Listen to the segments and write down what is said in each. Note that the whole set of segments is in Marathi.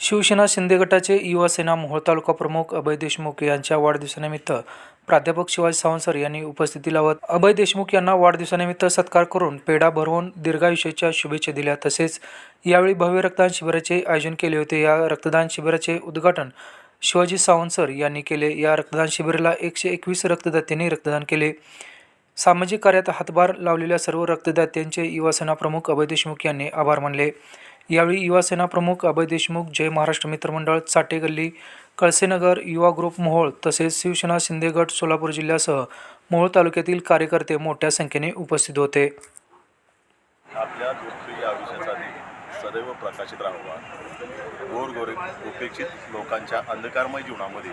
शिवसेना शिंदे गटाचे युवा सेना मोहोळ तालुका प्रमुख अभय देशमुख यांच्या वाढदिवसानिमित्त प्राध्यापक शिवाजी सावंसर यांनी उपस्थिती लावत अभय देशमुख यांना वाढदिवसानिमित्त सत्कार करून पेढा भरवून दीर्घायुष्याच्या शुभेच्छा दिल्या. तसेच यावेळी भव्य रक्तदान शिबिराचे आयोजन केले होते. या रक्तदान शिबिराचे उद्घाटन शिवाजी सावंत सर यांनी केले. या रक्तदान शिबिराला एकशे एकवीस रक्तदात्यांनी रक्तदान केले. सामाजिक कार्यात हातभार लावलेल्या सर्व रक्तदात्यांचे युवासेना प्रमुख अभय देशमुख यांनी आभार मानले. यावेळी युवासेना प्रमुख अभय देशमुख जय महाराष्ट्र मित्रमंडळ चाटे गल्ली कळसेनगर युवा ग्रुप मोहोळ तसेच शिवसेना शिंदेगड सोलापूर जिल्ह्यासह मोहोळ तालुक्यातील कार्यकर्ते मोठ्या संख्येने उपस्थित होते. आपल्या लोकप्रिय आयुष्याचा सदैव प्रकाशित राहावा. गोरगोरे उपेक्षित लोकांच्या अंधकारमय जीवनामध्ये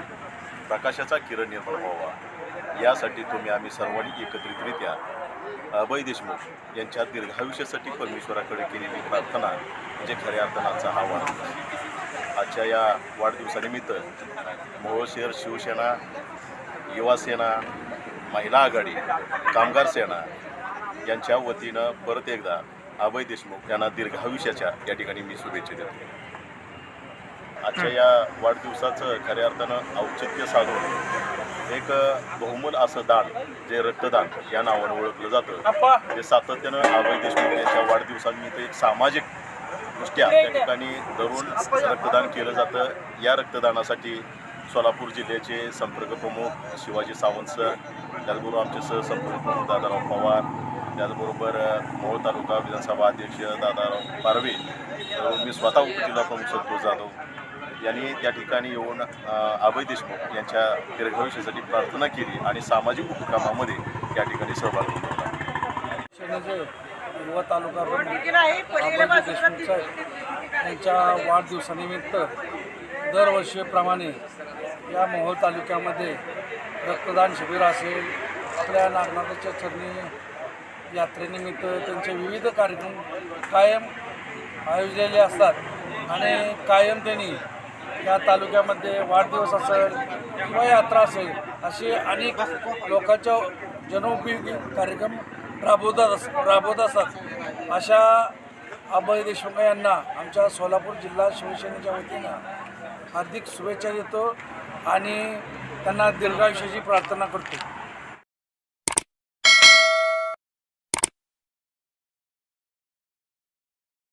प्रकाशाचा किरण निर्माण व्हावा. यासाठी तुम्ही आम्ही सर्वांनी एकत्रितरित्या अभय देशमुख यांच्या दीर्घायुष्यासाठी परमेश्वराकडे केलेली प्रार्थना म्हणजे खऱ्या अर्थाचा हा वाढदिवस. आजच्या या वाढदिवसानिमित्त मोहोळ शहर शिवसेना युवासेना महिला आघाडी कामगार सेना यांच्या वतीनं परत एकदा अभय देशमुख यांना दीर्घायुष्याच्या या ठिकाणी मी शुभेच्छा देतो. आजच्या या वाढदिवसाचं खऱ्या अर्थानं औचित्य साधून एक बहुमूल असं दान जे रक्तदान या नावानं ओळखलं जातं. ते सातत्यानं अभय देशमुख यांच्या वाढदिवसानिमित्त एक सामाजिक दृष्ट्या त्या ठिकाणी दररोज रक्तदान केलं जातं. या रक्तदानासाठी सोलापूर जिल्ह्याचे संपर्क प्रमुख शिवाजी सावंत सर त्याचबरोबर आमचे सहसंपर्क प्रमुख दादाराव पवार त्याचबरोबर मोहोळ तालुका विधानसभा अध्यक्ष दादाराव पारवे मी स्वतः उपजिल्हा प्रमुख संतोष जाधव यांनी त्या ठिकाणी येऊन अभय देशमुख यांच्या दीर्घायुष्यासाठी प्रार्थना केली आणि सामाजिक उपक्रमामध्ये या ठिकाणी सहभाग घेतला. शिवसेनेचे युवा तालुका अभय देशमुख यांच्या वाढदिवसानिमित्त दरवर्षीप्रमाणे या मोहोळ तालुक्यामध्ये रक्तदान शिबिर असेल आपल्या नागनाथाच्या चरणी यात्रेनिमित्त त्यांचे विविध कार्यक्रम कायम आयोजलेले असतात आणि कायम त्यांनी या तालुक्यामध्ये वाढदिवस असेल किंवा यात्रा असेल असे अनेक लोकांच्या जनोपयोगी कार्यक्रम राबवतात अस राबवत असतात. अशा अभय देशमुख यांना आमच्या सोलापूर जिल्हा शिवसेनेच्या वतीनं हार्दिक शुभेच्छा देतो आणि त्यांना दीर्घायुष्याची प्रार्थना करतो.